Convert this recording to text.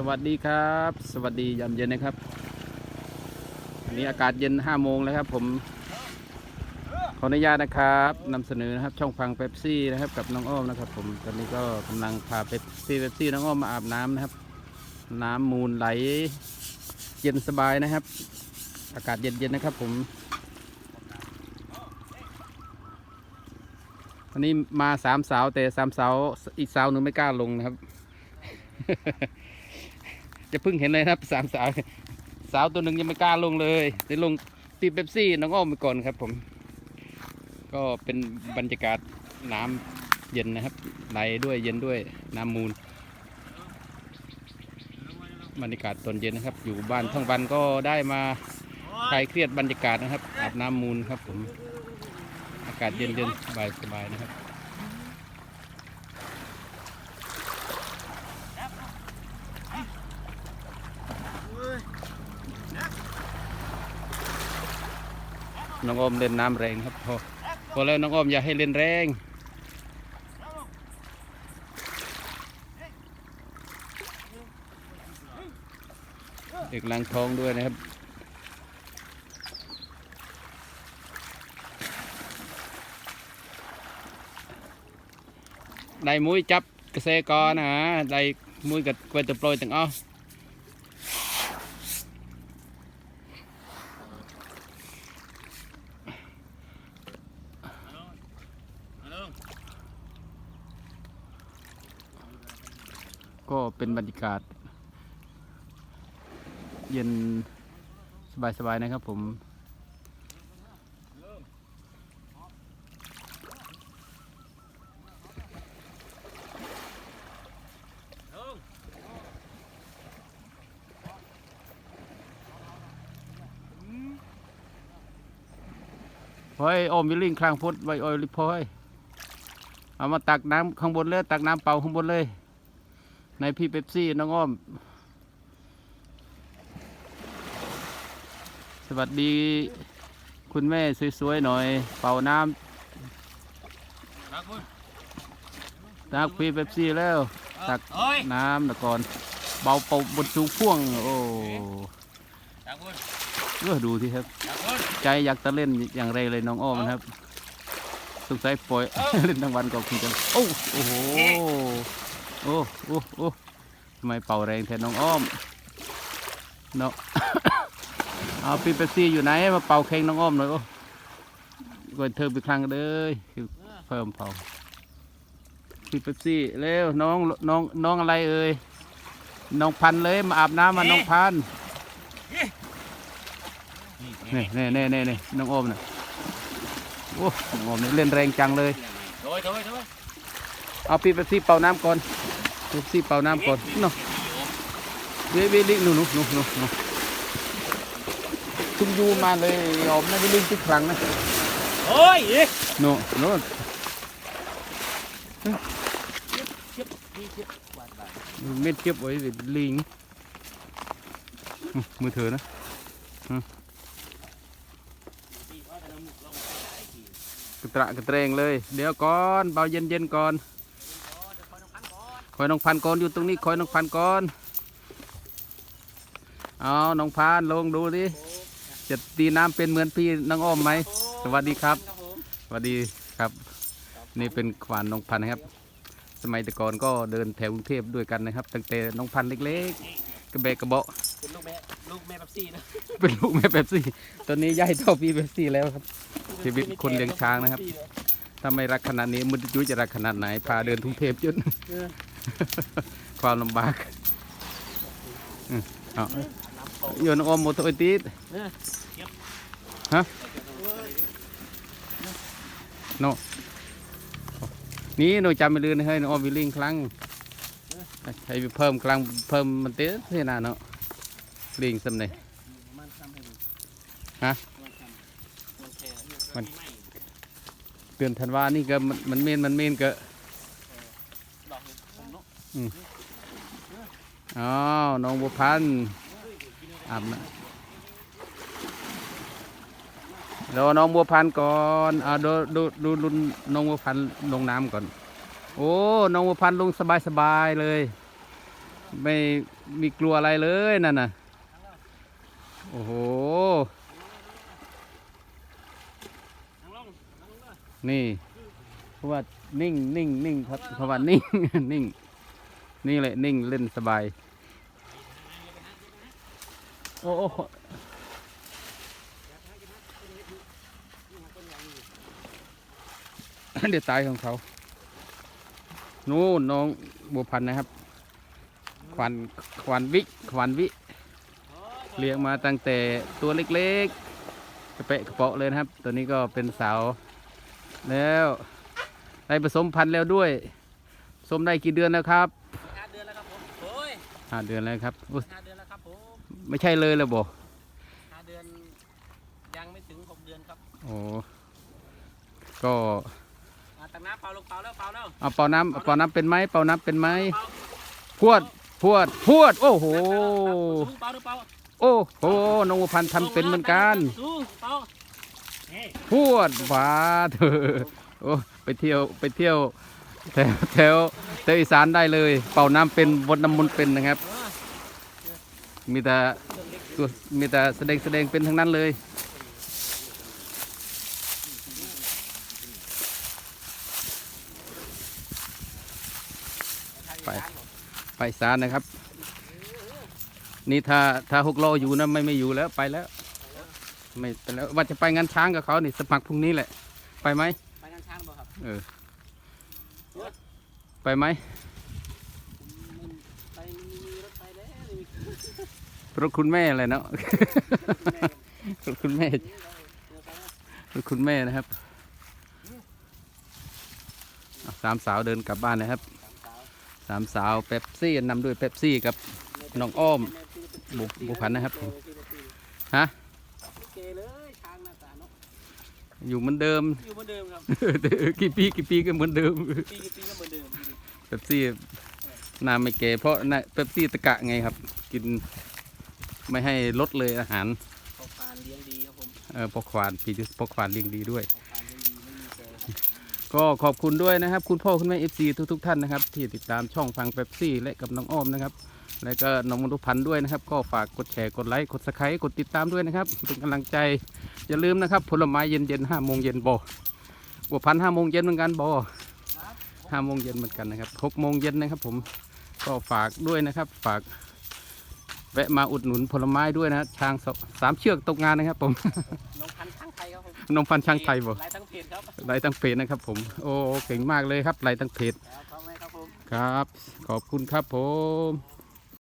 สวัสดีครับ สวัสดียามเย็นนะครับอันนี้อากาศเย็น5โมงแล้วครับ ผม ขออนุญาตนะครับนำเสนอนะครับ ช่องฟังเป๊ปซี่นะครับ กับน้องอ้อมนะครับ ผมตอนนี้ก็กำลังพาเป๊ปซี่เป๊ปซี่น้องอ้อมมาอาบน้ำนะครับ น้ำมูลไหล เย็นสบายนะครับ อากาศเย็นๆนะครับ ผมวันนี้มาสามสาวแต่สามสาวอีกสาวหนึ่งไม่กล้าลงนะครับ จะเพิ่งเห็นเลยนะครับสามสาวสาวตัวหนึ่งยังไม่กล้าลงเลยจะลงตีเป๊ปซี่น้องอ้อมไปก่อนครับผม ก็เป็นบรรยากาศน้ำเย็นนะครับไหลด้วยเย็นด้วยน้ำมูลบรรยากาศตอนเย็นนะครับ อยู่บ้านทั้งวันก็ได้มาคลายเครียดบรรยากาศนะครับอาบน้ำมูลครับผมอากาศเย็นเย็นสบายสบายนะครับ น้องอมเล่นน้ำแรงครับพอพอแล้วน้องอมอย่าให้เล่นแรงเด็กล้างท้องด้วยนะครับได้มุ้ยจับกระเซกอนะฮะได้มุ้ยกับกวยตะโปรยตั้งอ้อ ก็ เป็นบรรยากาศ เย็นสบายๆนะครับผมเฮ้ยโอมวิลลิงคลางพุทธไว้โอยลิพอย เอามาตักน้ำข้างบนเลย ตักน้ำเป่าข้างบนเลย ในพี่เป๊ปซี่น้องอ้อม สวัสดี คุณแม่สวยๆหน่อย เป่าน้ำตักพี่เป๊ปซี่แล้ว ตักน้ำตะก่อน เบาเป่าบนสูงพ่วง โอ้ตาคุณเออดูที่ครับ ใจอยากจะเล่นอย่างไรเลยน้องอ้อมนะครับสงสัยปล่อยเล่นทั้งวันก็คงจะโอ้โอ้โห โอ้โอ้โอ้ทำไมเป่าแรงแทนน้องอ้อมเนาะเอาปีเปปซี่อยู่ไหนมาเป่าแข่งน้องอ้อมหน่อยโอ้กดเธอไปครั้งเลยคือเพิ่มเป่าปีเปปซี่เร็วน้องน้องน้องอะไรเอ่ยน้องพันธุ์เลยมาอาบน้ำมาน้องพันธุ์นี่นี่นี่นี่นี่น้องโอมน่ะโอ้น้องโอมนี่เล่นแรงจังเลยโถยโถยโถยเอาปีเปปซี่เป่าน้ำก่อน เป๊ปซี่เป่าน้ำก่อนเนาะเววิลิงหนูหนูหนูหนูหนูคุณยูมาเลยออมนะวิลิงทุกครั้งนะโอ้ยอีกหนูหนูเจ็บพี่เจ็บหวานหวานเม็ดเก็บไว้วิลิงอืมมือเธอนะพี่ว่าจะน้ำหมุกลงไปได้กี่กระตระกระเตรงเลย เดี๋ยวก่อนเบาเย็นเย็นๆก่อน คอยน้องพันก่อนอยู่ตรงนี้คอยน้องพันก่อนเอาน้องพันลงดูดิจะตีน้ำเป็นเหมือนพี่น้องอ้อมไหมสวัสดีครับครับผมสวัสดีครับ นี่เป็นขวานน้องพันธุ์นะครับ สมัยแต่ก่อนก็เดินแถวกรุงเทพด้วยกันนะครับ ตั้งแต่น้องพันธุ์เล็กๆกระเบกกระเบาะเป็นลูกแม่ลูกแม่แบบซี่นะเป็นลูกแม่เป๊ปซี่ตอนนี้ย่ายเท่าพี่เป๊ปซี่แล้วครับ ชีวิตคนเลี้ยงช้างนะครับถ้าไม่รักขนาดนี้มุดยุ้ยจะรักขนาดไหนพาเดินทุ่งเทพจนเออ ความลำบากอืมเอาน้ำเขาโยนอมโมโตไอติดฮะโนนี่หนูจำไม่ลืมนะเฮ้ยนูอ้อมวิลิงครั้งให้เพิ่มครั้งเพิ่มมันเต้เท่านาเนาะลิงสำเนยฮะมันเตือนธันว่านี่ก็มันมันเมนมันเมนก็ดเลยผมเนาะ อ้าวน้องบัวพันธุ์อาบน้ำรอน้องบัวพันธุ์ก่อนอ่าดูดูดูดูน้องบัวพันธุ์ลงน้ำก่อน โอ้ น้องบัวพันธุ์ลงสบายสบายเลย ไม่มีกลัวอะไรเลยนั่นน่ะ โอ้โห นี่เพราะว่านิ่งนิ่งนิ่งครับเพราะว่านิ่งนิ่ง นี่แหละนิ่งเล่นสบายโอ้โอ้เดี๋ยวตายของเขา นู่นน้องบัวพันนะครับควันควันวิควันวิ เลี้ยงมาตั้งแต่ตัวเล็กๆ กระเปะกระเปาะเลยนะครับ ตัวนี้ก็เป็นสาว แล้วได้ผสมพันธุ์แล้วด้วย สมได้กี่เดือนแล้วครับ ห้าเดือนแล้วครับอุ๊ยห้าเดือนแล้วครับผมไม่ใช่เลยแล้วบ่ห้าเดือนยังไม่ถึงหกเดือนครับโอ้ก็อ่าตักน้ำเปล่าลงเปล่าแล้วเปล่าแล้ว เอาเป่าน้ำเป่าน้ำเป็นไหมเป่าน้ำเป็นไหมเปล่าพวดพวดพวด โอ้โห เปล่าเปล่าโอ้โหน้องบัวพันธุ์ทำเป็นเหมือนกัน สู้เปล่าเฮ้ย พวดหวาเธอโอ้ไปเที่ยวไปเที่ยว แถวแถวแถวอีสานได้เลย เป่าน้ำเป็นบนน้ำมนต์เป็นนะครับเออมีแต่เครื่องเล็กตัวมีแต่แสดงแสดงเป็นทั้งนั้นเลย ไปไปอีสานนะครับ นี่ถ้าถ้าหกล้ออยู่นะไม่ไม่อยู่แล้วไปแล้ว ไม่ไปแล้วว่าจะไปงานช้างกับเขานี่สมัครพรุ่งนี้แหละ ไปไหมไปงานช้างบ่ครับเออ ไปไหมมันไปมีรถไปแล้วนี่มีรถคุณแม่อะไรเนาะรถคุณแม่เดี๋ยวไปนะรถคุณแม่นะครับอะสามสาวเดินกลับบ้านนะครับสามสาวสามสาวเป๊ปซี่นำด้วยเป๊ปซี่กับน้องอ้อมบุกบุกพันนะครับผมฮะเกเลยช้างหน้าตาเนาะอยู่เหมือนเดิมอยู่เหมือนเดิมครับกี่ปีกี่ปีก็เหมือนเดิมปีกี่ปีก็เหมือนเดิม เป๊ปซี่น้ำไม่เก๋เพราะน่ะเป๊ปซี่ตะกะไงครับ กินไม่ให้ลดเลยอาหารพอฟานเลี้ยงดีครับผมเออพอควานปีพอควานเลี้ยงดีด้วยพอฟานเลี้ยงดีไม่มีเกครับก็ขอบคุณด้วยนะครับ คุณพ่อคุณแม่เอฟซีทุกๆท่านนะครับ ที่ติดตามช่องฟังเป๊ปซี่และกับน้องอ้อมนะครับแล้วก็น้องมนุพันธ์ด้วยนะครับ ก็ฝากกดแชร์กดไลค์กดสไครต์กดติดตามด้วยนะครับเป็นกำลังใจอย่าลืมนะครับผลไม้เย็นเย็นๆห้าโมงเย็นบบัวพันห้าโมงเย็นเหมือนกันบครับ ห้าโมงเย็นเหมือนกันนะครับหกโมงเย็นนะครับผมก็ฝากด้วยนะครับ ฝากแวะมาอุดหนุนผลไม้ด้วยนะช้างสสามเชือกตกงานนะครับ ผมน้องพันธุ์ช้างไทยครับผมน้องพันธุ์ช้างไทยบ่ลายทั้งเพจครับไลน์ตั้งเพจนะครับ ผม โอ้เก่งมากเลยครับไลน์ตั้งเพจแล้วเขาไหมครับผมครับขอบคุณครับผม